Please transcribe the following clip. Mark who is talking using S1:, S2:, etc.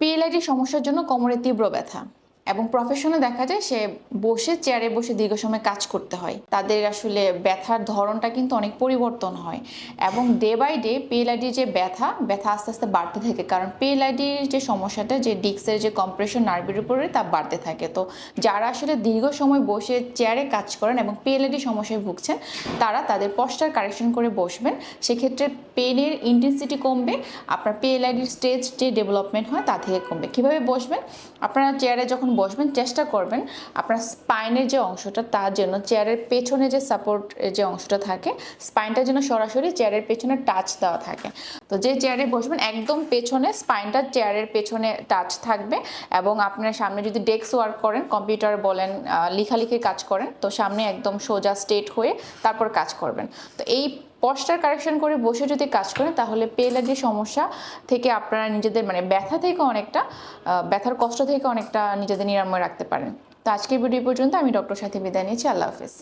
S1: PLID সমস্যার জন্য কোমরে তীব্র ব্যথা। এবং প্রফেশনে দেখা যায় সে বসে চেয়ারে বসে দীর্ঘ সময় কাজ করতে হয়। তাদের আসলে ব্যথার ধরনটা কিন্তু অনেক পরিবর্তন হয় এবং ডে বাই ডে পিএলআইডির যে ব্যথা ব্যথা আস্তে আস্তে বাড়তে থাকে। কারণ পিএলআইডির যে সমস্যাটা, যে ডিস্কের যে কম্প্রেশন নার্ভের উপরে তা বাড়তে থাকে। তো যারা আসলে দীর্ঘ সময় বসে চেয়ারে কাজ করেন এবং পিএলআইডি সমস্যায় ভুগছেন, তারা তাদের পশ্চার কারেকশন করে বসবেন। সেক্ষেত্রে পেনের ইন্টেন্সিটি কমবে, আপনার পিএলআইডির স্টেজ যে ডেভেলপমেন্ট হয় তা থেকে কমবে। কীভাবে বসবেন? আপনারা চেয়ারে যখন বসবেন, চেষ্টা করবেন আপনার স্পাইনের যে অংশটা, তার জন্য চেয়ারের পেছনে যে সাপোর্ট যে অংশটা থাকে স্পাইনটা যেন সরাসরি চেয়ারের পেছনে টাচ দেওয়া থাকে। তো যে চেয়ারে বসবেন, একদম পেছনে, স্পাইনটা চেয়ারের পেছনে টাচ থাকবে এবং আপনার সামনে যদি ডেস্ক ওয়ার্ক করেন কম্পিউটার বলেন লেখালেখির কাজ করেন, তো সামনে একদম সোজা স্টেট হয়ে তারপর কাজ করবেন। তো এই পশ্চার কারেকশন করে বসে যদি কাজ করেন, তাহলে পেলাগের সমস্যা থেকে আপনারা নিজেদের মানে ব্যথা থেকে অনেকটা ব্যথার কষ্ট থেকে অনেকটা নিজেদের নিরাময় রাখতে পারেন। তো আজকের ভিডিও পর্যন্ত আমি ডক্টর সাথে বিদায় নিয়েছি। আল্লাহ হাফিজ।